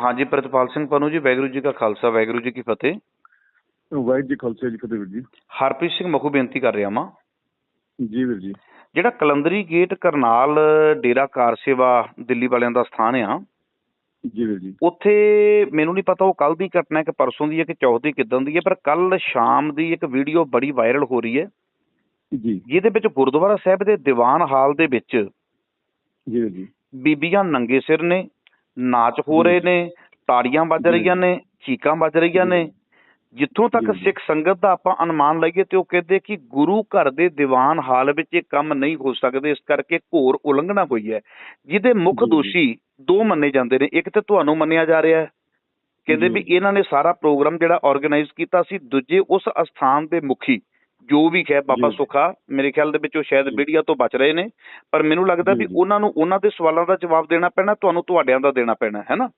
ਹਾਂਜੀ ਪ੍ਰਿਤਪਾਲ ਸਿੰਘ ਪਨੂ ਜੀ ਵਾਹਿਗੁਰੂ ਜੀ ਕਾ ਖਾਲਸਾ ਵਾਹਿਗੁਰੂ ਜੀ ਕੀ ਫਤਿਹ। ਵਾਹਿਗੁਰੂ ਜੀ ਖਾਲਸਾ ਜੀ ਫਤਿਹ ਵੀਰ ਜੀ। ਹਰਪ੍ਰੀਤ ਸਿੰਘ ਮਖੂ ਬੇਨਤੀ ਕਰ ਰਿਹਾ ਮਾਂ ਜੀ ਵੀਰ ਜੀ। ਜਿਹੜਾ ਕਲੰਦਰੀ ਗੇਟ ਕਰਨਾਲ ਡੇਰਾ ਕਾਰ ਸੇਵਾ ਦਿੱਲੀ ਵਾਲਿਆਂ ਦਾ ਸਥਾਨ ਆ ਜੀ ਵੀਰ ਜੀ। ਉੱਥੇ ਮੈਨੂੰ ਨਹੀਂ ਪਤਾ ਉਹ ਕੱਲ ਦੀ ਘਟਨਾ ਹੈ ਕਿ ਪਰਸੋਂ ਦੀ ਹੈ ਕਿ ਚੌਥ ਦੀ ਕਿਦਾਂ ਦੀ ਹੈ ਪਰ ਕੱਲ ਸ਼ਾਮ ਦੀ ਇੱਕ ਵੀਡੀਓ ਬੜੀ ਵਾਇਰਲ ਹੋ ਰਹੀ ਹੈ। ਜੀ। ਜਿਹਦੇ ਵਿੱਚ ਗੁਰਦੁਆਰਾ ਸਾਹਿਬ ਦੇ ਦੀਵਾਨ ਹਾਲ ਦੇ ਵਿੱਚ ਜੀ ਜੀ। ਬੀਬੀਆਂ ਨੰਗੇ ਸਿਰ ਨੇ ਨਾਚ ਹੋ ਰਹੇ ਨੇ ਤਾੜੀਆਂ ਵੱਜ। ਰਹੀਆਂ ਨੇ ਚੀਕਾਂ ਵੱਜ ਰਹੀਆਂ ਨੇ ਜਿੱਥੋਂ ਤੱਕ। ਸਿੱਖ ਸੰਗਤ ਦਾ ਆਪਾਂ ਅਨੁਮਾਨ ਲਾਈਏ ਤੇ ਉਹ ਕਹਿੰਦੇ ਕਿ ਗੁਰੂ ਘਰ ਦੇ ਦੀਵਾਨ ਹਾਲ ਵਿੱਚ ਇਹ ਕੰਮ ਨਹੀਂ ਹੋ ਸਕਦੇ ਇਸ ਕਰਕੇ ਘੋਰ ਉਲੰਘਣਾ ਹੋਈ ਹੈ ਜਿਹਦੇ ਮੁੱਖ। ਦੋਸ਼ੀ ਦੋ ਮੰਨੇ ਜਾਂਦੇ ਨੇ ਇੱਕ ਤੇ ਤੁਹਾਨੂੰ ਮੰਨਿਆ ਜਾ ਰਿਹਾ ਹੈ ਕਹਿੰਦੇ। ਵੀ ਇਹਨਾਂ ਨੇ ਸਾਰਾ ਪ੍ਰੋਗਰਾਮ ਜਿਹੜਾ ਆਰਗੇਨਾਈਜ਼ ਕੀਤਾ ਸੀ ਦੂਜੇ ਉਸ ਅਸਥਾਨ ਦੇ ਮੁਖੀ ਜੋ ਵੀ ਹੈ ਬਾਬਾ। ਸੁਖਾ ਮੇਰੇ ਖਿਆਲ ਦੇ ਵਿੱਚ ਉਹ ਸ਼ਾਇਦ। ਮੀਡੀਆ ਤੋਂ ਬਚ ਰਹੇ ਨੇ ਪਰ ਮੈਨੂੰ ਲੱਗਦਾ ਵੀ। ਉਹਨਾਂ ਨੂੰ ਉਹਨਾਂ ਦੇ ਸਵਾਲਾਂ ਦਾ ਜਵਾਬ ਦੇਣਾ ਪੈਣਾ ਤੁਹਾਨੂੰ ਤੁਹਾਡਿਆਂ ਦਾ ਦੇਣਾ ਪੈਣਾ ਹੈ ਨਾ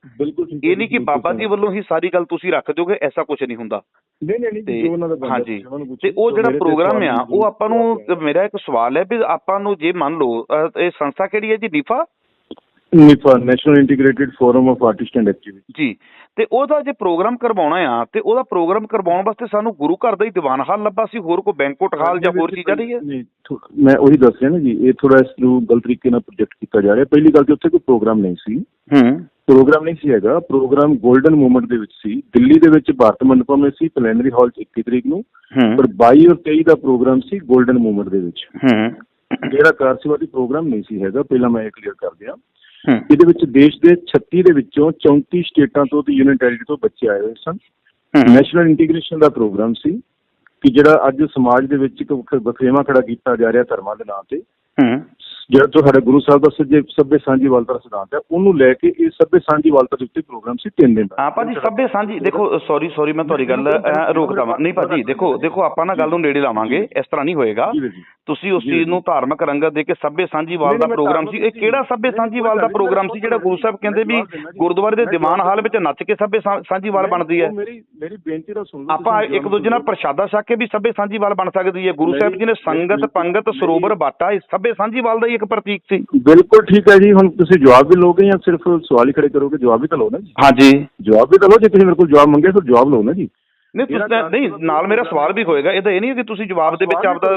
ਇਹ ਨਹੀਂ ਕਿ ਬਾਬਾ ਜੀ ਵੱਲੋਂ ਹੀ ਸਾਰੀ ਗੱਲ ਤੁਸੀਂ ਰੱਖ ਦਿਓਗੇ ਐਸਾ ਕੁਝ ਨਹੀਂ ਹੁੰਦਾ ਨਹੀਂ ਨਹੀਂ ਨਹੀਂ ਤੇ ਜੋ ਉਹਨਾਂ ਦਾ ਬਣਦਾ ਹਾਂਜੀ। ਤੇ ਉਹ ਜਿਹੜਾ ਪ੍ਰੋਗਰਾਮ ਆ ਉਹ ਆਪਾਂ ਨੂੰ। ਮੇਰਾ ਇੱਕ ਸਵਾਲ ਹੈ ਵੀ ਆਪਾਂ ਨੂੰ ਜੇ ਮੰਨ ਲਓ ਇਹ ਸੰਸਥਾ ਕਿਹੜੀ ਹੈ ਜੀ NIFA NIFA national integrated forum of artist and activist ਜੀ ਤੇ ਉਹਦਾ ਜੇ ਪ੍ਰੋਗਰਾਮ ਕਰਵਾਉਣਾ ਆ ਤੇ ਉਹਦਾ ਪ੍ਰੋਗਰਾਮ ਕਰਵਾਉਣ ਵਾਸਤੇ ਸਾਨੂੰ ਗੁਰੂ ਘਰ ਦਾ ਹੀ ਦੀਵਾਨ ਹਾਲ ਲੱਭਾ ਸੀ ਹੋਰ ਕੋਈ ਬੈਂਕਟ ਹਾਲ ਜਾਂ ਹੋਰ ਚੀਜ਼ਾਂ ਨਹੀਂ ਹੈ ਮੈਂ ਉਹੀ ਦੱਸ ਰਿਹਾ ਨਾ ਜੀ ਇਹ ਥੋੜਾ ਇਸ ਨੂੰ ਗਲਤ ਤਰੀਕੇ ਨਾਲ ਪ੍ਰੋਜੈਕਟ ਕੀਤਾ ਜਾ ਰਿਹਾ। ਪਹਿਲੀ ਗੱਲ ਤੇ ਉੱਥੇ ਕੋਈ ਪ੍ਰੋਗਰਾਮ ਨਹੀਂ ਸੀ। ਹੂੰ। ਪ੍ਰੋਗਰਾਮ ਨਹੀਂ ਸੀ ਹੈਗਾ। ਪ੍ਰੋਗਰਾਮ 골ਡਨ ਮੂਵਮੈਂਟ ਦੇ ਵਿੱਚ ਸੀ। ਦਿੱਲੀ ਦੇ ਵਿੱਚ ਭਾਰਤ ਮੰਡਪਮ ਵਿੱਚ ਸੀ ਪਲੈਨਰੀ ਹਾਲ 'ਚ 21 ਤਰੀਕ ਨੂੰ। ਪਰ 22 ਔਰ 23 ਦਾ ਪ੍ਰੋਗਰਾਮ ਸੀ 골ਡਨ ਮੂਵਮੈਂਟ ਦੇ ਵਿੱਚ। ਹੂੰ। ਜਿਹੜਾ ਕਾਰਸੇਵਾ ਦੀ ਪ੍ਰੋਗਰਾਮ ਨਹੀਂ ਸੀ ਹੈਗਾ ਪਹਿਲਾਂ ਮੈਂ ਇਹ ਕਲੀਅਰ ਕਰ ਦਿਆਂ। ਇਹਦੇ ਵਿੱਚ ਦੇਸ਼ ਦੇ 36 ਦੇ ਵਿੱਚੋਂ 34 ਸਟੇਟਾਂ ਤੋਂ ਤੇ ਯੂਨੀਅਨ ਟੈਰੀਟਰੀ ਤੋਂ ਬੱਚੇ ਆਏ ਹੋਏ ਸਨ। ਨੈਸ਼ਨਲ ਇੰਟੀਗ੍ਰੇਸ਼ਨ ਦਾ ਪ੍ਰੋਗਰਾਮ ਸੀ ਕਿ ਜਿਹੜਾ ਅੱਜ ਸਮਾਜ ਦੇ ਵਿੱਚ ਇੱਕ ਵਖ- ਵਖਰੇਵਾਂ ਖੜਾ ਕੀਤਾ ਜਾ ਰਿਹਾ ਧਰਮਾਂ ਦੇ ਨਾਂ ਤੇ। ਜਿਹੜਾ ਤੁਹਾਡੇ ਗੁਰੂ ਸਾਹਿਬ ਦਾ ਸੱਜੇ ਸੱਭੇ ਸਾਂਝੀਵਾਲਤਾ ਦਾ ਸਿਧਾਂਤ ਹੈ ਉਹਨੂੰ ਲੈ ਕੇ ਇਹ ਸੱਭੇ ਸਾਂਝੀਵਾਲਤਾ ਦੇ ਉੱਤੇ ਪ੍ਰੋਗਰਾਮ ਸੀ ਤਿੰਨ ਦਿਨ ਦਾ। ਹਾਂ ਭਾਜੀ ਸਭੇ ਸਾਂਝੀ ਦੇਖੋ ਸੌਰੀ ਸੌਰੀ ਮੈਂ ਤੁਹਾਡੀ ਗੱਲ ਅਹ, ਰੋਕਦਾ ਵਾਂ। ਨਹੀਂ ਭਾਜੀ ਦੇਖੋ ਦੇਖੋ ਆਪਾਂ ਨਾ ਗੱਲ ਨੂੰ ਨੇੜੇ ਲਾਵਾਂਗੇ ਇਸ ਤਰ੍ਹਾਂ ਨਹੀਂ ਹੋਏਗਾ। ਜੀ ਜੀ। ਤੁਸੀਂ ਉਸ ਜੀ ਚੀਜ਼ ਨੂੰ ਧਾਰਮਿਕ ਰੰਗਤ ਦੇ ਕੇ ਸੱਭੇ ਸਾਂਝੀਵਾਲ ਦਾ ਪ੍ਰੋਗਰਾਮ ਸੀ। ਇਹ ਕਿਹੜਾ ਸੱਭੇ ਸਾਂਝੀਵਾਲ ਦਾ ਪ੍ਰੋਗਰਾਮ ਸੀ ਜਿਹੜਾ ਗੁਰੂ ਸਾਹਿਬ ਕਹਿੰਦੇ ਵੀ ਜੀ। ਗੁਰਦੁਆਰੇ ਦੇ ਦੀਵਾਨ ਹਾਲ ਵਿੱਚ ਨੱਚ ਕੇ ਸੱਭੇ ਸਾਂਝੀਵਾਲ ਬਣਦੀ ਹੈ। ਮੇਰੀ ਮੇਰੀ ਬੇਨਤੀ ਦਾ ਸੁਣ ਲਓ ਆਪਾਂ ਇੱਕ ਦੂਜੇ ਨਾਲ ਪ੍ਰਸ਼ਾਦਾ ਛਕ ਕੇ ਵੀ ਸੱਭੇ ਸਾਂਝੀਵਾਲ ਬਣ ਸਕਦੀ ਹੈ। ਗੁਰੂ ਸਾਹਿਬ ਜੀ ਨੇ ਸੰਗਤ ਪੰਗਤ। ਸਰੋਵਰ ਬਾਟਾ ਇਹ ਸੱਭੇ ਸਾਂਝੀਵਾਲ ਦਾ ਹੀ ਇੱਕ ਪ੍ਰਤੀਕ ਸੀ। ਬਿਲਕੁਲ ਠੀਕ ਹੈ ਜੀ ਹੁਣ ਤੁਸੀਂ ਜਵਾਬ ਵੀ ਲਓਗੇ ਜਾਂ ਸਿਰਫ ਸਵਾਲ ਹੀ ਖੜੇ ਕਰੋਗੇ ਜਵਾਬ ਵੀ ਤਾਂ ਲਓ ਨਾ ਜੀ। ਹਾਂਜੀ। ਜਵਾਬ ਵੀ ਤਾਂ ਲਓ ਜੇ ਤੁਸੀਂ ਮੇਰੇ ਕੋਲ ਜਵਾਬ ਮੰਗੇ ਤਾਂ ਜਵਾਬ ਲਓ ਨਾ ਜੀ। ਨਹੀਂ ਮੇਰਾ ਤੁਸੀਂ ਨਹੀਂ ਨਾਲ ਮੇਰਾ ਸਵਾਲ ਵੀ ਹੋਏਗਾ। ਇਹਦਾ ਇਹ ਨਹੀਂ ਹੈ ਕਿ ਤੁਸੀਂ ਜਵਾਬ ਦੇ ਵਿੱਚ ਆਪਦਾ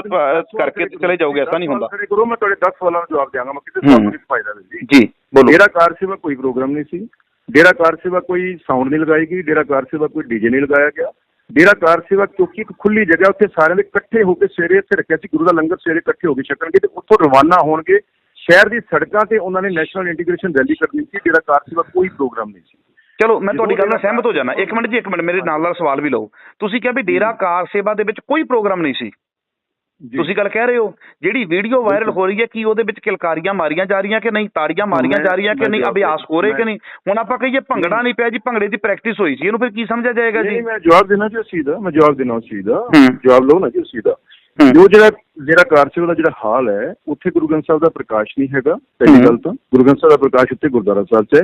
ਕਰਕੇ ਚਲੇ ਜਾਓਗੇ ਐਸਾ ਨਹੀਂ ਹੁੰਦਾ। ਖੜੇ ਕਰੋ ਮੈਂ ਤੁਹਾਡੇ 10 ਸਵਾਲਾਂ ਦਾ ਜਵਾਬ ਦਿਆਂਗਾ ਮੈਂ ਹੂੰ। ਸਵਾਲ ਨੂੰ ਨਹੀਂ ਫਾਇਦਾ ਨਹੀਂ ਜੀ। ਜੀ ਬੋਲੋ। ਡੇਰਾ ਕਾਰ ਸੇਵਾ ਕੋਈ ਪ੍ਰੋਗਰਾਮ ਨਹੀਂ ਸੀ। ਡੇਰਾ ਕਾਰ ਸੇਵਾ ਕੋਈ ਸਾਊਂਡ ਨਹੀਂ ਲਗਾਈ ਗਈ ਡੇਰਾ ਕਾਰ ਸੇਵਾ ਕੋਈ ਡੀਜੇ ਨਹੀਂ ਲਗਾਇਆ ਗਿਆ। ਡੇਰਾ ਕਾਰ ਸੇਵਾ ਕਿਉਂਕਿ ਇੱਕ ਖੁੱਲੀ ਜਗ੍ਹਾ ਉੱਥੇ ਸਾਰਿਆਂ ਦੇ ਇਕੱਠੇ ਹੋ ਕੇ ਸਵੇਰੇ ਇੱਥੇ ਰੱਖਿਆ ਸੀ ਗੁਰੂ ਦਾ ਲੰਗਰ ਸਵੇਰੇ ਇਕੱਠੇ ਹੋ ਕੇ ਛਕਣਗੇ ਤੇ ਉੱਥੋਂ ਰਵਾਨਾ ਹੋਣਗੇ। ਸ਼ਹਿਰ ਦੀ ਸੜਕਾਂ ਤੇ ਉਹਨਾਂ ਨੇ ਨੈਸ਼ਨਲ ਇੰਟੀਗ੍ਰੇਸ਼ਨ ਰੈਲੀ ਕਰਨੀ ਸੀ ਡੇਰਾ ਕਾਰ ਸੇਵਾ ਕੋਈ ਪ੍ਰੋਗਰਾਮ ਨਹੀਂ ਸੀ। ਚਲੋ ਮੈਂ ਤੁਹਾਡੀ ਗੱਲ ਨਾਲ ਸਹਿਮਤ ਹੋ ਜਾਣਾ। ਇੱਕ ਮਿੰਟ ਜੀ ਇੱਕ ਮਿੰਟ ਮੇਰੇ ਨਾਲ ਨਾਲ ਸਵਾਲ ਵੀ ਲਓ। ਤੁਸੀਂ ਕਿਹਾ ਵੀ ਡੇਰਾ ਕਾਰ ਸੇਵਾ ਦੇ ਵਿੱਚ ਕੋਈ ਪ੍ਰੋਗਰਾਮ ਨਹੀਂ ਸੀ। ਤੁਸੀਂ ਗੱਲ ਕਹਿ ਰਹੇ ਹੋ? ਜਿਹੜੀ ਵੀਡੀਓ ਵਾਇਰਲ ਹੋ ਰਹੀ ਹੈ ਕੀ ਉਹਦੇ ਵਿੱਚ ਕਿਲਕਾਰੀਆਂ ਮਾਰੀਆਂ ਜਾ ਰਹੀਆਂ ਕਿ ਨਹੀਂ? ਤਾੜੀਆਂ ਮਾਰੀਆਂ ਜਾ ਰਹੀਆਂ ਕਿ ਨਹੀਂ? ਅਭਿਆਸ ਹੋ ਰਹੇ ਕਿ ਨਹੀਂ? ਹੁਣ ਆਪਾਂ ਕਹੀਏ ਭੰਗੜਾ ਨਹੀਂ ਪਿਆ ਜੀ ਭੰਗੜੇ ਦੀ ਪ੍ਰੈਕਟਿਸ ਹੋਈ ਸੀ। ਇਹਨੂੰ ਫਿਰ ਕੀ ਸਮਝਿਆ ਜਾਏਗਾ ਜੀ? ਨਹੀਂ ਮੈਂ ਜਵਾਬ ਦੇਣਾ ਜੀ ਉਸ ਚੀਜ਼ ਦਾ ਮੈਂ ਜਵਾਬ ਦੇਣਾ ਉਸ ਚੀਜ਼ ਦਾ। ਜਵਾਬ ਲਓ ਨਾ ਜੀ ਉਸ ਚੀਜ਼ ਦਾ। ਜੋ ਜਿਹੜਾ ਜਿਹੜਾ ਕਾਰਸੇਵਾ ਦਾ ਜਿਹੜਾ ਹਾਲ ਹੈ ਉੱਥੇ ਗੁਰੂ ਗ੍ਰੰਥ ਸਾਹਿਬ ਦਾ ਪ੍ਰਕਾਸ਼ ਨਹੀਂ ਹੈਗਾ ਪਹਿਲੀ। ਗੱਲ ਤਾਂ। ਗੁਰੂ ਗ੍ਰੰਥ ਸਾਹਿਬ ਦਾ ਪ੍ਰਕਾਸ਼ ਉੱਥੇ ਗੁਰਦੁਆਰਾ ਸਾਹਿਬ 'ਚ ਹੈ।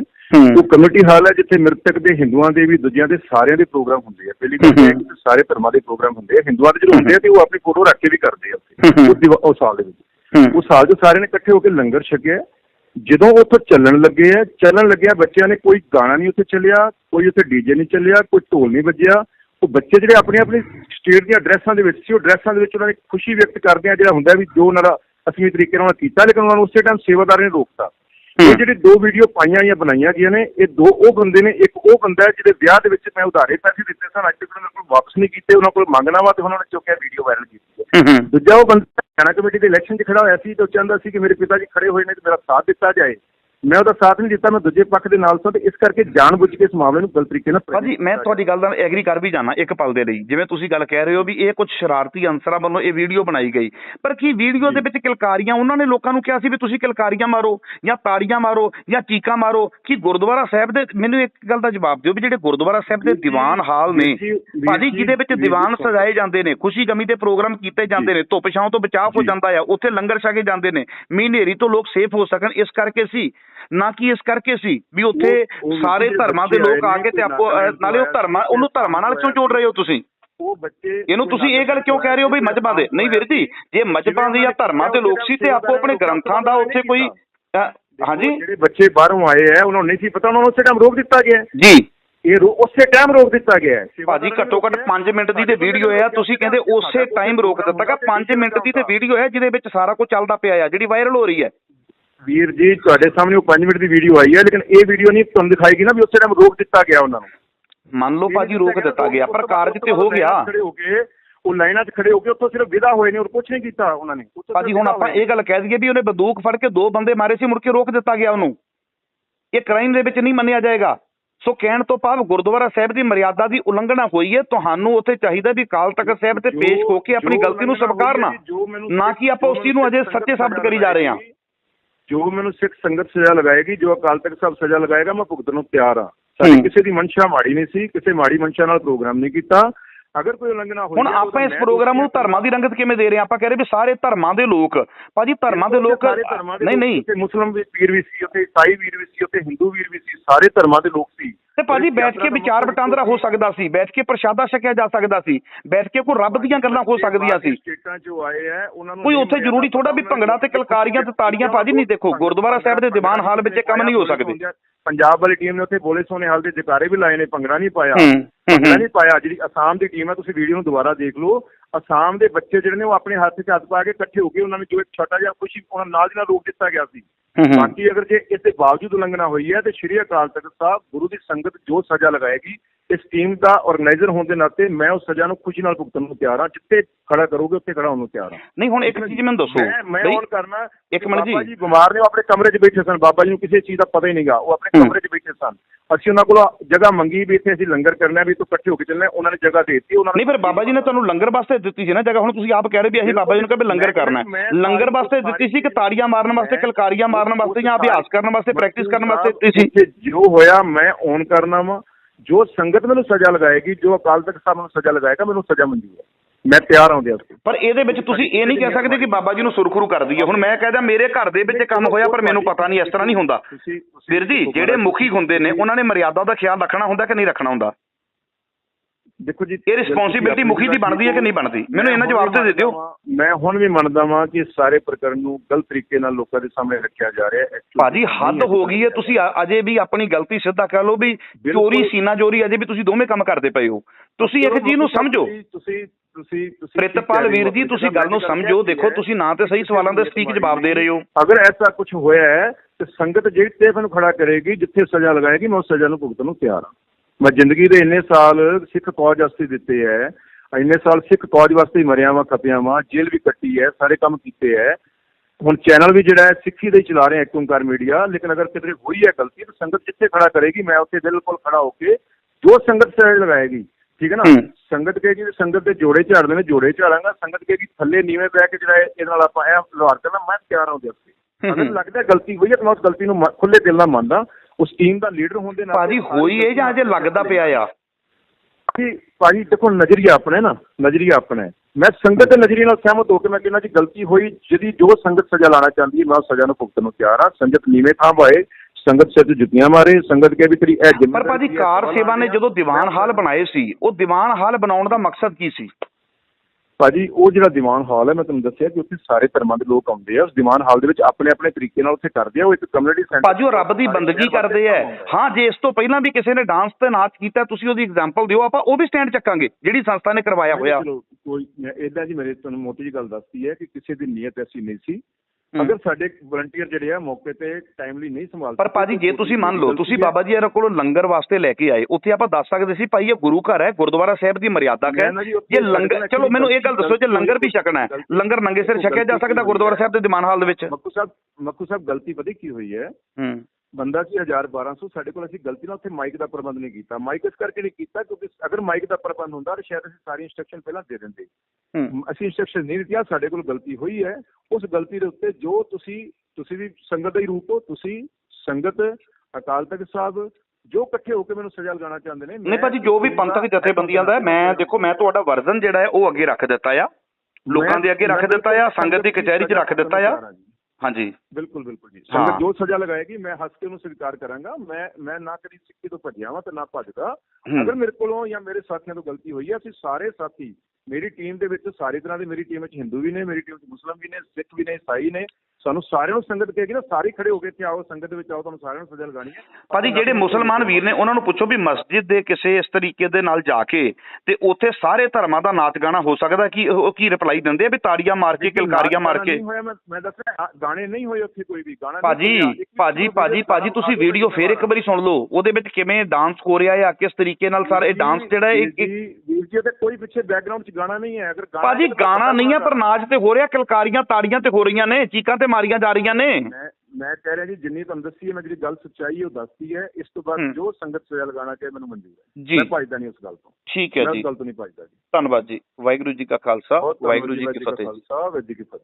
ਉਹ ਕਮੇਟੀ ਹਾਲ ਹੈ ਜਿੱਥੇ ਮ੍ਰਿਤਕ ਦੇ ਹਿੰਦੂਆਂ ਦੇ ਵੀ ਦੂਜਿਆਂ ਦੇ ਸਾਰਿਆਂ ਦੇ ਪ੍ਰੋਗਰਾਮ ਹੁੰਦੇ ਆ। ਪਹਿਲੀ ਗੱਲ ਹੈ। ਕਿ ਸਾਰੇ ਧਰਮਾਂ ਦੇ ਪ੍ਰੋਗਰਾਮ ਹੁੰਦੇ ਆ। ਹਿੰਦੂਆਂ ਦੇ ਜਦੋਂ ਹੁੰਦੇ ਆ ਤੇ ਉਹ ਆਪਣੀ ਫੋਟੋ ਰੱਖ ਕੇ ਵੀ ਕਰਦੇ ਆ ਉੱਥੇ। ਉਹ ਸਾਲ ਦੇ ਵਿੱਚ। ਉਹ ਸਾਲ 'ਚ ਸਾਰਿਆਂ ਨੇ ਇਕੱਠੇ ਹੋ ਕੇ ਲੰਗਰ ਛਕਿਆ। ਜਦੋਂ ਉੱਥੇ ਚੱਲਣ ਲੱਗੇ ਆ ਚੱਲਣ ਲੱਗਿਆ ਬੱਚਿਆਂ ਨੇ ਕੋਈ ਗਾਣਾ ਨਹੀਂ ਉੱਥੇ ਚੱਲਿਆ ਕੋਈ ਉੱਥੇ ਡੀਜੇ ਨਹੀਂ ਚੱਲਿਆ ਕੋਈ ਢੋਲ ਨਹੀਂ ਵੱਜਿਆ। ਉਹ ਬੱਚੇ ਜਿਹੜੇ ਆਪਣੀ ਆਪਣੀ ਸਟੇਟ ਦੀਆਂ ਡਰੈਸਾਂ ਦੇ ਵਿੱਚ ਸੀ ਉਹ ਡਰੈਸਾਂ ਦੇ ਵਿੱਚ ਉਹਨਾਂ ਨੇ ਖੁਸ਼ੀ ਵਿਅਕਤ ਕਰਦੇ ਆ ਜਿਹੜਾ ਹੁੰਦਾ ਵੀ ਜੋ ਉਹਨਾਂ ਦਾ ਅਸਲੀ ਤਰੀਕੇ ਨਾਲ ਕੀਤਾ ਲੇਕਿਨ ਉਹਨਾਂ ਨੂੰ ਉਸੇ ਟਾਈਮ ਸੇਵਾਦਾਰ ਨੇ ਰੋਕਤਾ ਇਹ। ਜਿਹੜੀ ਦੋ ਵੀਡੀਓ ਪਾਈਆਂ ਜਾਂ ਬਣਾਈਆਂ ਗਈਆਂ ਨੇ ਇਹ ਦੋ ਉਹ ਬੰਦੇ ਨੇ ਇੱਕ ਉਹ ਬੰਦਾ ਹੈ ਜਿਹਦੇ ਵਿਆਹ ਦੇ ਵਿੱਚ ਮੈਂ ਉਧਾਰੇ ਪੈਸੇ ਦਿੱਤੇ ਸਨ ਅੱਜ ਤੱਕ ਉਹਨਾਂ ਕੋਲ ਵਾਪਸ ਨਹੀਂ ਕੀਤੇ ਉਹਨਾਂ ਕੋਲ ਮੰਗਣਾ ਵਾ ਤੇ ਉਹਨਾਂ ਨੇ ਚੁੱਕਿਆ ਵੀਡੀਓ ਵਾਇਰਲ ਕੀਤੀ ਹੂੰ। ਦੂਜਾ ਉਹ ਬੰਦਾ ਹਰਿਆਣਾ ਕਮੇਟੀ ਦੇ ਇਲੈਕਸ਼ਨ 'ਚ ਖੜਾ ਹੋਇਆ ਸੀ ਤੇ ਉਹ ਚਾਹੁੰਦਾ ਸੀ ਕਿ ਮੇਰੇ ਪਿਤਾ ਜੀ ਖੜੇ ਹੋਏ ਨੇ ਤੇ ਮੇਰਾ ਸਾਥ ਦਿੱਤਾ ਜਾਏ ਮੈਂ ਉਹਦਾ ਸਾਥ ਨਹੀਂ ਦਿੱਤਾ ਮੈਂ ਦੂਜੇ ਪੱਖ ਦੇ ਨਾਲ ਸਾਂ ਤੇ ਇਸ ਕਰਕੇ ਜਾਣਬੁੱਝ ਕੇ ਇਸ ਮਾਮਲੇ ਨੂੰ ਗਲਤ ਤਰੀਕੇ ਨਾਲ ਭਾਜੀ ਮੈਂ ਤੁਹਾਡੀ ਗੱਲ ਨਾਲ ਐਗਰੀ ਕਰ ਵੀ ਜਾਣਾ ਇੱਕ ਪਲ ਦੇ ਲਈ। ਜਿਵੇਂ ਤੁਸੀਂ ਗੱਲ ਕਹਿ ਰਹੇ ਹੋ ਵੀ ਇਹ ਕੁਝ ਸ਼ਰਾਰਤੀ ਅਨਸਰਾਂ ਵੱਲੋਂ ਇਹ ਵੀਡੀਓ ਬਣਾਈ ਗਈ। ਪਰ ਕੀ ਵੀਡੀਓ ਦੇ ਵਿੱਚ ਕਿਲਕਾਰੀਆਂ ਉਹਨਾਂ ਨੇ ਲੋਕਾਂ ਨੂੰ ਕਿਹਾ ਸੀ ਵੀ ਤੁਸੀਂ ਕਿਲਕਾਰੀਆਂ ਮਾਰੋ ਜਾਂ ਤਾੜੀਆਂ ਮਾਰੋ ਜਾਂ ਚੀਕਾਂ ਮਾਰੋ? ਕੀ ਗੁਰਦੁਆਰਾ ਸਾਹਿਬ ਦੇ ਮੈਨੂੰ ਇੱਕ ਗੱਲ ਦਾ ਜਵਾਬ ਦਿਓ ਵੀ ਜਿਹੜੇ ਗੁਰਦੁਆਰਾ ਸਾਹਿਬ ਦੇ ਦੀਵਾਨ ਹਾਲ ਨੇ ਭਾਜੀ ਜਿਹਦੇ ਵਿੱਚ ਦੀਵਾਨ। ਸਜਾਏ ਜਾਂਦੇ ਨੇ ਖੁਸ਼ੀ ਗਮੀ ਦੇ ਪ੍ਰੋਗਰਾਮ ਕੀਤੇ ਜਾਂਦੇ ਨੇ ਧੁੱਪ ਛਾਂ ਤੋਂ ਬਚਾਅ ਹੋ। ਜਾਂਦਾ ਆ ਉੱਥੇ ਲੰਗਰ ਛਕੇ ਜਾਂਦੇ ਨੇ ਮੀਂਹ ਹਨੇਰੀ ਤੋਂ ਲੋਕ ਸੇਫ ਹੋ ਸਕਣ ਇਸ ਕਰਕੇ ਸੀ ਨਾ ਕਿ ਇਸ ਕਰਕੇ ਸੀ ਵੀ ਉੱਥੇ ਸਾਰੇ ਧਰਮਾਂ ਦੇ ਲੋਕ ਆ ਕੇ ਤੇ ਆਪੋ ਨਾਲੇ ਉਹ ਧਰਮਾਂ ਉਹਨੂੰ ਧਰਮਾਂ ਨਾਲ ਕਿਉਂ ਜੋੜ ਰਹੇ ਹੋ ਤੁਸੀਂ ਉਹ ਬੱਚੇ ਇਹਨੂੰ ਤੁਸੀਂ ਇਹ ਗੱਲ ਕਿਉਂ ਕਹਿ ਰਹੇ ਹੋ ਵੀ ਮਜਬਾਂ ਦੇ ਨਹੀਂ ਵੀਰ ਜੀ ਜੇ ਮਜਬਾਂ ਦੇ ਜਾਂ ਧਰਮਾਂ ਦੇ ਲੋਕ ਸੀ ਤੇ ਆਪੋ ਆਪਣੇ ਗ੍ਰੰਥਾਂ ਦਾ ਉੱਥੇ ਕੋਈ ਹਾਂਜੀ। ਜਿਹੜੇ ਬੱਚੇ ਬਾਹਰੋਂ ਆਏ ਆ ਉਹਨਾਂ ਨੂੰ ਨਹੀਂ ਸੀ ਪਤਾ ਉਹਨਾਂ ਨੂੰ ਉਸੇ ਟਾਈਮ ਰੋਕ ਦਿੱਤਾ ਗਿਆ ਹੈ। ਜੀ ਇਹ ਉਸੇ ਟਾਈਮ ਰੋਕ ਦਿੱਤਾ ਗਿਆ ਹੈ। ਭਾਜੀ ਘੱਟੋ ਘੱਟ ਰੋਕਿਆ। 5 ਮਿੰਟ ਦੀ ਤੇ ਵੀਡੀਓ ਹੈ ਤੁਸੀਂ ਕਹਿੰਦੇ ਉਸੇ ਟਾਈਮ ਰੋਕ ਦਿੱਤਾ ਗਾ 5 ਮਿੰਟ ਦੀ ਤੇ ਵੀਡੀਓ ਹੈ ਜਿਹਦੇ ਵਿੱਚ ਸਾਰਾ ਕੁਝ ਚੱਲਦਾ ਪਿਆ ਆ ਜਿਹੜੀ ਵਾਇਰਲ ਹੋ ਰਹੀ ਹੈ ਵੀਰ ਜੀ ਤੁਹਾਡੇ ਸਾਹਮਣੇ ਉਹ 5 ਮਿੰਟ ਦੀ ਵੀਡੀਓ ਆਈ ਹੈ ਲੇਕਿਨ ਇਹ ਵੀਡੀਓ ਨਹੀਂ ਤੁਹਾਨੂੰ ਦਿਖਾਏਗੀ ਨਾ ਵੀ ਉਸੇ ਟਾਈਮ ਰੋਕ ਦਿੱਤਾ ਗਿਆ ਉਹਨਾਂ ਨੂੰ। ਮੰਨ ਲਓ ਭਾਜੀ ਰੋਕ ਦਿੱਤਾ ਗਿਆ ਪਰ ਕਾਰਜ ਤੇ ਹੋ ਗਿਆ। ਖੜੇ ਹੋ ਕੇ ਉਹ ਲਾਈਨਾਂ 'ਚ ਖੜੇ ਹੋ ਕੇ ਉੱਥੋਂ ਸਿਰਫ ਵਿਦਾ ਹੋਏ ਨੇ ਔਰ ਕੁਝ ਨਹੀਂ ਕੀਤਾ ਉਹਨਾਂ ਨੇ। ਭਾਜੀ ਹੁਣ ਆਪਾਂ ਇਹ ਗੱਲ ਕਹਿ ਦਈਏ ਵੀ ਉਹਨੇ ਬੰਦੂਕ ਫੜ ਕੇ ਦੋ ਬੰਦੇ ਮਾਰੇ ਸੀ ਮੁੜ ਕੇ ਰੋਕ ਦਿੱਤਾ ਗਿਆ ਉਹਨੂੰ। ਇਹ ਕ੍ਰਾਈਮ ਦੇ ਵਿੱਚ ਨਹੀਂ ਮੰਨਿਆ ਜਾਏਗਾ। ਸੋ ਕਹਿਣ ਤੋਂ ਭਾਵ ਗੁਰਦੁਆਰਾ ਸਾਹਿਬ ਦੀ ਮਰਿਆਦਾ ਦੀ ਉਲੰਘਣਾ ਹੋਈ ਹੈ ਤੁਹਾਨੂੰ ਉੱਥੇ ਚਾਹੀਦਾ ਵੀ ਕਾਲ ਤਖਤ ਸਾਹਿਬ ਤੇ ਪੇਸ਼ ਹੋ ਕੇ ਆਪਣੀ ਗਲਤੀ ਨੂੰ ਸਵੀਕਾਰਨਾ। ਨਾ ਕਿ ਆਪਾਂ ਉਸ ਚੀਜ਼ ਨੂੰ ਅਜੇ ਸੱਚੇ ਸਾਬਤ ਕਰੀ ਜਾ ਰਹੇ ਹਾਂ। ਜੋ ਮੈਨੂੰ ਸਿੱਖ ਸੰਗਤ ਸਜ਼ਾ ਲਗਾਏਗੀ ਜੋ ਅਕਾਲ ਤਖਤ ਸਾਹਿਬ ਸਜ਼ਾ ਲਗਾਏਗਾ ਮੈਂ ਭੁਗਤਣ ਨੂੰ ਤਿਆਰ ਹਾਂ। ਸਾਡੀ। ਕਿਸੇ ਦੀ ਮਨਸ਼ਾ ਮਾੜੀ ਨਹੀਂ ਸੀ ਕਿਸੇ ਮਾੜੀ ਮਨਸ਼ਾ ਨਾਲ ਪ੍ਰੋਗਰਾਮ ਨਹੀਂ ਕੀਤਾ। ਅਗਰ ਕੋਈ ਉਲੰਘਣਾ ਹੋਈ ਹੁਣ ਆਪਾਂ ਇਸ ਪ੍ਰੋਗਰਾਮ ਨੂੰ। ਧਰਮਾਂ ਦੀ ਰੰਗਤ ਕਿਵੇਂ ਦੇ ਰਹੇ ਆਪਾਂ ਕਹਿ ਰਹੇ ਵੀ ਸਾਰੇ ਧਰਮਾਂ ਦੇ ਲੋਕ ਭਾਜੀ ਧਰਮਾਂ ਦੇ ਲੋਕ ਨਹੀਂ ਨਹੀਂ। ਉੱਥੇ ਮੁਸਲਮ ਵੀ ਵੀਰ ਵੀ ਸੀ ਉੱਥੇ ਈਸਾਈ ਵੀਰ ਵੀ ਸੀ ਉੱਥੇ ਹਿੰਦੂ ਵੀਰ ਵੀ ਸੀ ਸਾਰੇ ਧਰਮਾਂ ਦੇ ਲੋਕ ਸੀ। ਤੇ ਭਾਜੀ ਬੈਠ ਕੇ ਵਿਚਾਰ ਵਟਾਂਦਰਾ ਹੋ ਸਕਦਾ ਸੀ ਬੈਠ ਕੇ ਪ੍ਰਸ਼ਾਦਾ ਛਕਿਆ ਜਾ ਸਕਦਾ ਸੀ ਬੈਠ ਕੇ ਕੋਈ ਰੱਬ ਦੀਆਂ ਗੱਲਾਂ ਹੋ ਸਕਦੀਆਂ ਸੀ। ਸਟੇਟਾਂ 'ਚੋਂ ਆਏ ਆ ਉਹਨਾਂ ਨੂੰ ਕੋਈ ਉੱਥੇ ਜ਼ਰੂਰੀ ਥੋੜਾ ਵੀ ਭੰਗੜਾ ਤੇ ਕਲਕਾਰੀਆਂ ਤੇ ਤਾੜੀਆਂ ਭਾਜੀ ਨਹੀਂ ਦੇਖੋ ਗੁਰਦੁਆਰਾ ਸਾਹਿਬ ਦੇ ਦੀਵਾਨ ਹਾਲ ਵਿੱਚ ਕੰਮ ਨਹੀਂ ਹੋ ਸਕਦੇ। ਪੰਜਾਬ ਵਾਲੀ ਟੀਮ ਨੇ ਉੱਥੇ ਬੋਲੇ ਸੋਨੇ ਹਾਲ ਦੇ ਜਕਾਰੇ ਵੀ ਲਾਏ ਨੇ ਭੰਗੜਾ ਨਹੀਂ ਪਾਇਆ। ਭੰਗੜਾ। ਨਹੀਂ ਪਾਇਆ ਜਿਹੜੀ ਅਸਾਮ ਦੀ ਟੀਮ ਹੈ ਤੁਸੀਂ ਵੀਡੀਓ ਨੂੰ ਦੁਬਾਰਾ ਦੇਖ ਲਓ ਅਸਾਮ ਦੇ ਬੱਚੇ ਜਿਹੜੇ ਨੇ ਉਹ ਆਪਣੇ ਹੱਥ 'ਚ ਹੱਥ ਪਾ ਕੇ ਇਕੱਠੇ ਹੋ ਕੇ ਉਹਨਾਂ ਨੂੰ ਜੋ ਇੱਕ ਛੋਟਾ ਜਿਹਾ ਖੁਸ਼ੀ ਉਹਨਾਂ ਨਾਲ ਦੀ ਨਾਲ ਰੋਕ ਦਿੱਤਾ ਗਿਆ ਸੀ। ਬਾਕੀ ਅਗਰ ਜੇ ਇਸ ਦੇ ਬਾਵਜੂਦ ਉਲੰਘਣਾ ਹੋਈ ਹੈ ਤੇ ਸ਼੍ਰੀ ਅਕਾਲ ਤਖਤ ਸਾਹਿਬ ਗੁਰੂ ਦੀ ਸੰਗਤ ਜੋ ਸਜ਼ਾ ਲਗਾਏਗੀ ਇਸ ਟੀਮ ਦਾ ਆਰਗੇਨਾਈਜ਼ਰ ਹੋਣ ਦੇ ਨਾਤੇ ਮੈਂ ਉਸ ਸਜ਼ਾ ਨੂੰ ਖੁਸ਼ੀ ਨਾਲ ਭੁਗਤਣ ਨੂੰ ਤਿਆਰ ਹਾਂ। ਜਿੱਥੇ ਖੜਾ ਕਰੋਗੇ ਉੱਥੇ ਖੜਾ ਹੋਣ ਨੂੰ ਤਿਆਰ ਹਾਂ। ਨਹੀਂ ਹੁਣ ਇੱਕ ਚੀਜ਼ ਮੈਨੂੰ ਦੱਸੋ। ਮੈਂ ਮੈਂ ਔਨ ਕਰਨਾ ਇੱਕ ਮਿੰਟ ਬਾਬਾ ਜੀ। ਜੀ ਬਿਮਾਰ ਨੇ ਉਹ ਆਪਣੇ ਕਮਰੇ 'ਚ ਬੈਠੇ ਸਨ। ਬਾਬਾ ਜੀ ਨੂੰ ਕਿਸੇ ਚੀਜ਼ ਦਾ ਪਤਾ ਹੀ ਨਹੀਂਗਾ ਉਹ ਆਪਣੇ। ਕਮਰੇ 'ਚ ਬੈਠੇ ਸਨ। ਅਸੀਂ ਉਹਨਾਂ ਕੋਲ ਜਗ੍ਹਾ ਮੰਗੀ ਵੀ ਇੱਥੇ ਅਸੀਂ ਲੰਗਰ ਕਰਨਾ ਵੀ ਤੂੰ ਇਕੱਠੇ ਹੋ ਕੇ ਚੱਲਣਾ ਉਹਨਾਂ ਨੇ ਜਗ੍ਹਾ ਦੇ ਦਿੱਤੀ ਉਹਨਾਂ ਨਹੀਂ ਫਿਰ ਬਾਬਾ ਜੀ ਨੇ ਤੁਹਾਨੂੰ ਲੰਗਰ ਵਾਸਤੇ ਦਿੱਤੀ ਸੀ ਨਾ ਜਗ੍ਹਾ। ਹੁਣ ਤੁਸੀਂ ਆਪ ਕਹਿ ਰਹੇ ਵੀ ਅਸੀਂ ਬਾਬਾ ਜੀ ਨੂੰ ਕਹਿੰਦੇ ਲੰਗਰ ਕਰਨਾ ਲੰਗਰ ਵਾਸਤੇ ਦਿੱਤੀ ਸੀ ਕਿ ਤਾੜੀਆਂ ਮਾਰਨ ਵਾਸਤੇ ਕਲਕਾਰੀਆਂ ਮਾਰਨ ਵਾਸਤੇ ਜਾਂ ਅਭਿਆਸ ਕਰਨ ਵਾਸਤੇ ਪ੍ਰੈਕਟਿਸ ਕਰਨ ਵਾਸਤੇ ਦਿੱਤੀ ਸੀ? ਜੋ ਹੋਇਆ ਮੈਂ ਔਨ ਕਰਨਾ ਵਾ। ਜੋ ਸੰਗਤ ਮੈਨੂੰ ਸਜ਼ਾ ਲਗਾਏਗੀ ਜੋ ਅਕਾਲ ਤਖਤ ਸਾਹਿਬ ਨੂੰ ਸਜ਼ਾ ਲਗਾਏਗਾ ਮੈਨੂੰ ਸਜ਼ਾ ਮਨਜ਼ੂਰ ਹੈ। ਮੈਂ ਤਿਆਰ ਹਾਂ ਉਹਦੇ ਵਾਸਤੇ। ਪਰ ਇਹਦੇ ਵਿੱਚ ਤੁਸੀਂ ਇਹ ਨਹੀਂ ਕਹਿ ਸਕਦੇ ਕਿ ਬਾਬਾ ਜੀ ਨੂੰ ਸੁਰਖਰੂ ਕਰ ਦਈਏ। ਹੁਣ ਮੈਂ ਕਹਿੰਦਾ ਮੇਰੇ ਘਰ ਦੇ ਵਿੱਚ ਕੰਮ ਹੋਇਆ ਪਰ ਮੈਨੂੰ ਪਤਾ ਨਹੀਂ ਇਸ ਤਰ੍ਹਾਂ ਨਹੀਂ ਹੁੰਦਾ। ਵੀਰ ਜੀ ਜਿਹੜੇ ਮੁਖੀ ਹੁੰਦੇ ਨੇ ਉਹਨਾਂ ਨੇ ਮਰਿਆਦਾ ਦਾ ਖਿਆਲ ਰੱਖਣਾ ਹੁੰਦਾ ਕਿ ਨਹੀਂ ਰੱਖਣਾ ਹੁੰਦਾ? ਦੇਖੋ ਜੀ ਇਹ responsibility ਮੁਖੀ ਦੀ ਬਣਦੀ ਹੈ ਕਿ ਨਹੀਂ ਬਣਦੀ? ਮੈਨੂੰ ਇਹਨਾਂ ਜਵਾਬ ਤੇ ਦੇ ਦਿਓ। ਮੈਂ ਹੁਣ ਵੀ ਮੰਨਦਾ ਵਾਂ ਕਿ ਸਾਰੇ ਪ੍ਰਕਰਨ ਨੂੰ ਗਲਤ ਤਰੀਕੇ ਨਾਲ ਲੋਕਾਂ ਦੇ ਸਾਹਮਣੇ ਰੱਖਿਆ ਜਾ ਰਿਹਾ ਹੈ ਭਾਜੀ ਹੱਦ ਹੋ ਗਈ ਹੈ ਤੁਸੀਂ ਅਜੇ ਵੀ ਆਪਣੀ ਗਲਤੀ ਸਿੱਧਾ ਕਰ ਲਓ ਵੀ ਚੋਰੀ ਸੀਨਾ ਚੋਰੀ ਅਜੇ ਵੀ ਤੁਸੀਂ ਦੋਵੇਂ ਕੰਮ ਕਰਦੇ ਪਏ ਹੋ। ਤੁਸੀਂ ਇੱਕ ਚੀਜ਼ ਨੂੰ ਸਮਝੋ। ਤੁਸੀਂ ਤੁਸੀਂ ਤੁਸੀਂ ਤੁਸੀਂ ਪ੍ਰਿਤਪਾਲ ਵੀਰ ਜੀ ਤੁਸੀਂ ਗੱਲ ਨੂੰ ਸਮਝੋ। ਦੇਖੋ ਤੁਸੀਂ ਨਾ ਤੇ ਸਹੀ ਸਵਾਲਾਂ ਦੇ ਸਟੀਕ ਜਵਾਬ ਦੇ ਰਹੇ ਹੋ। ਅਗਰ ਐਸਾ ਕੁਝ ਹੋਇਆ ਹੈ ਤੇ ਸੰਗਤ ਜਿਹੜੀ ਤੇ ਨੂੰ ਖੜਾ ਕਰੇਗੀ ਜਿੱਥੇ ਸਜ਼ਾ ਲਗਾਏਗੀ ਮੈਂ ਉਸ ਸਜ਼ਾ ਨੂੰ ਭੁਗਤਣ ਨੂੰ ਤਿਆਰ ਹਾਂ। ਮੈਂ ਜ਼ਿੰਦਗੀ ਦੇ ਇੰਨੇ ਸਾਲ ਸਿੱਖ ਕੌਜ ਵਾਸਤੇ ਦਿੱਤੇ ਹੈ ਇੰਨੇ ਸਾਲ ਸਿੱਖ ਕੌਜ ਵਾਸਤੇ ਹੀ ਮਰਿਆ ਵਾਂ ਖਪਿਆ ਵਾਂ ਜੇਲ੍ਹ ਵੀ ਕੱਟੀ ਹੈ ਸਾਰੇ ਕੰਮ ਕੀਤੇ ਹੈ ਹੁਣ ਚੈਨਲ ਵੀ ਜਿਹੜਾ ਹੈ ਸਿੱਖੀ ਦਾ ਚਲਾ ਰਹੇ ਓਂਕਾਰ ਮੀਡੀਆ ਲੇਕਿਨ ਅਗਰ ਕਿਤੇ ਹੋਈ ਹੈ ਗਲਤੀ ਤਾਂ ਸੰਗਤ ਜਿੱਥੇ ਖੜਾ ਕਰੇਗੀ ਮੈਂ ਉੱਥੇ ਬਿਲਕੁਲ ਖੜਾ ਹੋ ਕੇ ਜੋ ਸੰਗਤ ਸਜ਼ਾ ਲਗਾਏਗੀ ਠੀਕ ਹੈ ਨਾ। ਸੰਗਤ ਕਹੇਗੀ ਸੰਗਤ ਦੇ ਜੋੜੇ ਝਾੜਦੇ ਨੇ ਜੋੜੇ ਝਾੜਾਂਗਾ ਸੰਗਤ ਕਹੇਗੀ ਥੱਲੇ ਨੀਵੇਂ ਬਹਿ ਕੇ ਜਿਹੜਾ ਇਹ- ਇਹਦੇ ਨਾਲ ਆਪਾਂ ਇਹ ਵਿਵਹਾਰ ਕਰਨਾ ਮੈਂ ਤਿਆਰ ਹਾਂ ਉਹਦੇ ਵਾਸਤੇ। ਅਗਰ ਲੱਗਦਾ ਗਲਤੀ ਹੋਈ ਹੈ ਤਾਂ ਮੈਂ ਉਸ ਗਲਤੀ ਨੂੰ ਖੁੱਲੇ ਦਿਲ ਨਾਲ ਮੰਨਦਾ। ਉਸ ਟੀਮ ਦਾ ਲੀਡਰ ਹੋਣ ਦੇ ਨਾਤੇ ਭਾਜੀ ਹੋਈ ਇਹ ਜਾਂ ਅਜੇ ਲੱਗਦਾ ਪਿਆ ਆ? ਕਿ ਭਾਜੀ ਦੇਖੋ ਨਜ਼ਰੀਆ ਆਪਣਾ ਹੈ ਨਾ ਨਜ਼ਰੀਆ ਆਪਣਾ। ਹੈ ਮੈਂ ਸੰਗਤ ਦੇ ਨਜ਼ਰੀਏ ਨਾਲ ਸਹਿਮਤ ਹੋ ਕੇ ਮੈਂ ਕਹਿੰਦਾ ਜੀ ਗਲਤੀ ਹੋਈ ਜਿਹਦੀ ਜੋ ਸੰਗਤ ਸਜ਼ਾ ਲਾਣਾ ਚਾਹੁੰਦੀ ਹੈ ਮੈਂ ਉਸ ਸਜ਼ਾ ਨੂੰ ਭੁਗਤਣ ਨੂੰ ਤਿਆਰ ਹਾਂ। ਸੰਗਤ ਨੀਵੇਂ ਥਾਂ ਪਾਏ ਸੰਗਤ ਸਿਰ ਤੇ ਜੁੱਤੀਆਂ ਮਾਰੇ ਸੰਗਤ ਕਹੇ ਵੀ ਤੇਰੀ ਇਹ ਪਰ ਜ਼ਿੰਮੇਵਾਰੀ ਭਾਜੀ ਹੈ, ਕਾਰ ਸੇਵਾ ਨੇ ਆ। ਜਦੋਂ ਦੀਵਾਨ ਹਾਲ ਬਣਾਏ ਸੀ ਉਹ ਦੀਵਾਨ ਹਾਲ ਬਣਾਉਣ ਦਾ ਮਕਸਦ ਕੀ ਸੀ? ਭਾਜੀ ਉਹ ਜਿਹੜਾ ਦੀਵਾਨ ਹਾਲ ਹੈ ਮੈਂ ਤੁਹਾਨੂੰ ਦੱਸਿਆ ਕਿ ਉੱਥੇ ਸਾਰੇ ਧਰਮਾਂ ਦੇ ਲੋਕ ਆਉਂਦੇ ਆ। ਉਸ ਦੀਵਾਨ ਹਾਲ ਦੇ ਵਿੱਚ ਆਪਣੇ ਆਪਣੇ ਤਰੀਕੇ ਨਾਲ ਉੱਥੇ ਕਰਦੇ ਆ ਉਹ ਇੱਕ ਕਮਿਊਨਿਟੀ ਸੈਂਟਰ ਭਾਜੀ ਉਹ ਰੱਬ ਦੀ ਬੰਦਗੀ ਕਰਦੇ ਐ ਹਾਂ ਜੇ ਇਸ ਤੋਂ ਪਹਿਲਾਂ ਵੀ ਕਿਸੇ ਨੇ ਡਾਂਸ ਤੇ ਨਾਚ ਕੀਤਾ ਤੁਸੀਂ ਉਹਦੀ ਐਗਜ਼ਾਮਪਲ ਦਿਓ ਆਪਾਂ ਉਹ ਵੀ ਸਟੈਂਡ ਚੱਕਾਂਗੇ ਜਿਹੜੀ ਸੰਸਥਾ ਨੇ ਕਰਵਾਇਆ ਹੋਇਆ। ਕੋਈ ਇਦਾਂ ਜੀ ਮੇਰੇ ਤੁਹਾਨੂੰ ਮੋਟੀ ਜੀ ਗੱਲ ਦੱਸਦੀ ਹੈ ਕਿ ਕਿਸੇ ਦੀ ਨੀਅਤ ਐਸੀ ਨਹੀਂ ਸੀ। ਅਗਰ ਸਾਡੇ ਵਲੰਟੀਅਰ ਜਿਹੜੇ ਆ ਮੌਕੇ ਤੇ ਟਾਈਮਲੀ ਨਹੀਂ ਸੰਭਾਲ ਪਰ ਭਾਜੀ ਜੇ ਤੁਸੀਂ ਮੰਨ ਲਓ ਤੁਸੀਂ। ਬਾਬਾ ਜੀ ਇਹਨਾਂ ਕੋਲੋਂ ਲੰਗਰ ਵਾਸਤੇ ਲੈ ਕੇ ਆਏ ਉੱਥੇ ਆਪਾਂ ਦੱਸ ਸਕਦੇ ਸੀ ਭਾਈ ਇਹ ਗੁਰੂ ਘਰ ਹੈ ਗੁਰਦੁਆਰਾ ਸਾਹਿਬ ਦੀ ਮਰਿਆਦਾ ਹੈ। ਜੀ ਲੰਗਰ ਚਲੋ ਮੈਨੂੰ ਇਹ ਗੱਲ ਦੱਸੋ ਜੇ ਲੰਗਰ ਵੀ ਛਕਣਾ ਹੈ ਲੰਗਰ ਨੰਗੇ ਸਿਰ ਛਕਿਆ ਜਾ ਸਕਦਾ ਗੁਰਦੁਆਰਾ ਸਾਹਿਬ ਦੇ ਦੀਵਾਨ ਹਾਲ ਦੇ ਵਿੱਚ? ਮੱਕੂ ਸਾਹਿਬ ਮੱਕੂ ਸਾਹਿਬ ਗਲਤੀ ਪਤਾ ਕੀ ਹੋਈ ਹੈ? ਹੂੰ। ਬੰਦਾ ਸੀ 1000 1200 ਸਾਡੇ ਕੋਲ ਅਸੀਂ ਗਲਤੀ ਨਾਲ ਉੱਥੇ ਮਾਈਕ ਦਾ ਪ੍ਰਬੰਧ ਨਹੀਂ ਕੀਤਾ। ਮਾਈਕ ਇਸ ਕਰਕੇ ਨਹੀਂ ਕੀਤਾ ਕਿਉਂਕਿ ਅਗਰ ਮਾਈਕ ਦਾ ਪ੍ਰਬੰਧ ਹੁੰਦਾ ਤਾਂ ਸ਼ਾਇਦ ਅਸੀਂ ਸਾਰੀ ਇੰਸਟਰਕਸ਼ਨ ਪਹਿਲਾਂ ਦੇ ਦਿੰਦੇ। ਅਸੀਂ ਇੰਸਟਰਕਸ਼ਨ ਨਹੀਂ ਦਿੱਤੀਆਂ ਸਾਡੇ ਕੋਲ ਗਲਤੀ ਹੋਈ ਹੈ। ਉਸ ਗਲਤੀ ਦੇ ਉੱਤੇ ਜੋ ਤੁਸੀਂ ਤੁਸੀਂ ਵੀ ਸੰਗਤ ਦਾ ਹੀ ਰੂਪ ਹੋ ਤੁਸੀਂ ਸੰਗਤ ਅਕਾਲ ਤਖਤ ਸਾਹਿਬ ਜੋ ਇਕੱਠੇ ਹੋ ਕੇ ਮੈਨੂੰ ਸਜ਼ਾ ਲਗਾਉਣਾ ਚਾਹੁੰਦੇ ਨੇ ਨਹੀਂ ਭਾਜੀ ਜੋ ਵੀ ਪੰਥਕ ਜਥੇਬੰਦੀਆਂ ਦਾ ਮੈਂ ਦੇਖੋ ਮੈਂ ਤੁਹਾਡਾ ਵਰਜ਼ਨ ਜਿਹੜਾ ਹੈ ਉਹ ਅੱਗੇ ਰੱਖ ਦਿੱਤਾ ਆ। ਲੋਕਾਂ ਦੇ ਅੱਗੇ ਰੱਖ ਦਿੱਤਾ ਆ ਸੰਗਤ ਦੀ ਕਚਹਿਰੀ 'ਚ ਰੱਖ ਦਿੱਤਾ ਆ। ਹਾਂਜੀ। ਬਿਲਕੁਲ ਬਿਲਕੁਲ ਜੀ। ਸੰਗਤ ਜੋ ਸਜ਼ਾ ਲਗਾਏਗੀ ਮੈਂ ਹੱਸ ਕੇ ਉਹਨੂੰ ਸਵੀਕਾਰ ਕਰਾਂਗਾ। ਮੈਂ ਮੈਂ ਨਾ ਕਦੀ ਸਿੱਖੀ ਤੋਂ ਭੱਜਿਆ ਵਾਂ ਤੇ ਨਾ ਭੱਜਦਾ। ਅਗਰ ਮੇਰੇ ਕੋਲੋਂ ਜਾਂ ਮੇਰੇ ਸਾਥੀਆਂ ਤੋਂ ਗਲਤੀ ਹੋਈ ਹੈ ਅਸੀਂ ਸਾਰੇ ਸਾਥੀ ਮੇਰੀ ਟੀਮ ਦੇ ਵਿੱਚ ਸਾਰੀ ਤਰ੍ਹਾਂ ਦੀ ਮੇਰੀ ਟੀਮ ਵਿੱਚ ਹਿੰਦੂ ਵੀ ਨੇ, ਮੇਰੀ ਟੀਮ ਵਿੱਚ ਮੁਸਲਿਮ ਵੀ ਨੇ, ਸਿੱਖ ਵੀ ਨੇ, ਈਸਾਈ ਨੇ। ਸਾਨੂੰ ਸਾਰਿਆਂ ਨੂੰ ਸੰਗਤ ਕਹੇਗੀ ਨਾ ਸਾਰੇ ਖੜੇ ਹੋ ਕੇ ਇੱਥੇ ਆਓ ਸੰਗਤ ਦੇ ਵਿੱਚ ਆਓ ਤੁਹਾਨੂੰ ਸਾਰਿਆਂ ਨੂੰ ਸਜ਼ਾ ਲਗਾਣੀ ਹੈ ਭਾਜੀ ਜਿਹੜੇ ਮੁਸਲਮਾਨ ਵੀਰ ਨੇ ਉਹਨਾਂ ਨੂੰ ਪੁੱਛੋ ਵੀ ਮਸਜਿਦ ਦੇ ਕਿਸੇ ਇਸ ਤਰੀਕੇ ਦੇ ਨਾਲ ਜਾ ਕੇ ਤੇ ਉੱਥੇ ਸਾਰੇ ਧਰਮਾਂ ਦਾ ਨਾਚ ਗਾਣਾ ਹੋ ਸਕਦਾ ਕਿ ਉਹ ਕੀ ਰਿਪਲਾਈ ਦਿੰਦੇ ਆ ਵੀ ਤਾੜੀਆਂ ਮਾਰ ਕੇ ਕਿਲਕਾਰੀਆਂ ਮਾਰ ਕੇ ਮੈਂ ਦੱਸ ਰਿਹਾ ਗਾਣੇ ਨਹੀਂ ਹੋਏ ਉੱਥੇ ਕੋਈ ਵੀ ਗਾਣਾ ਨਹੀਂ ਭਾਜੀ ਹੋਇਆ। ਇੱਕ ਵੀ ਭਾਜੀ video ਭਾਜੀ ਭਾਜੀ ਤੁਸੀਂ ਵੀਡੀਓ ਫੇਰ ਇੱਕ ਵਾਰੀ ਸੁਣ ਲਓ ਉਹਦੇ ਵਿੱਚ ਕਿਵੇਂ ਡਾਂਸ ਹੋ ਰਿਹਾ ਹੈ ਕਿਸ ਤਰੀਕੇ ਨਾਲ ਸਰ ਇਹ ਡਾਂਸ ਜਿਹੜਾ ਹੈ ਇੱਕ- ਵੀਰ ਜੀ ਤੇ ਕੋਈ ਪਿੱਛੇ ਬੈਕਗ੍ਰਾਉਂਡ 'ਚ ਗਾਣਾ ਨਹੀਂ ਹੈ ਅਗਰ ਗਾਣਾ ਭਾਜੀ ਗਾਣਾ ਨਹੀਂ ਹੈ ਪਰ। ਨਾਚ ਤੇ ਹੋ ਰਿਹਾ ਕਿਲਕਾਰੀਆਂ ਤਾੜੀਆਂ ਤੇ ਹੋ ਰਹੀਆਂ ਨੇ ਚੀਕਾਂ ਤੇ ਮਾਰੀਆਂ ਜਾ ਰਹੀਆਂ ਨੇ। ਮੈਂ ਮੈਂ ਕਹਿ ਰਿਹਾ ਜੀ ਜਿੰਨੀ ਤੁਹਾਨੂੰ ਦੱਸੀ ਹੈ ਮੈਂ ਜਿਹੜੀ ਗੱਲ ਸੱਚਾਈ ਹੈ ਉਹ ਦੱਸਤੀ ਹੈ। ਇਸ ਤੋਂ ਬਾਅਦ। ਜੋ ਸੰਗਤ ਸਜ਼ਾ ਲਗਾਉਣਾ ਚਾਹੇ ਮੈਨੂੰ ਮਨਜ਼ੂਰ ਹੈ। ਮੈਂ ਭਜਦਾ ਨਹੀਂ ਉਸ ਗੱਲ ਤੋਂ। ਠੀਕ ਹੈ ਮੈਂ ਜੀ। ਉਸ ਗੱਲ ਤੋਂ ਨਹੀਂ ਭਜਦਾ ਜੀ। ਧੰਨਵਾਦ ਜੀ। ਵਾਹਿਗੁਰੂ ਜੀ ਕਾ ਖਾਲਸਾ ਵਾਹਿਗੁਰੂ ਜੀ ਕੀ ਫਤਿਹ ਜੀ। ਵਾਹਿਗੁਰੂ ਜੀ ਕੀ ਫਤਿਹ।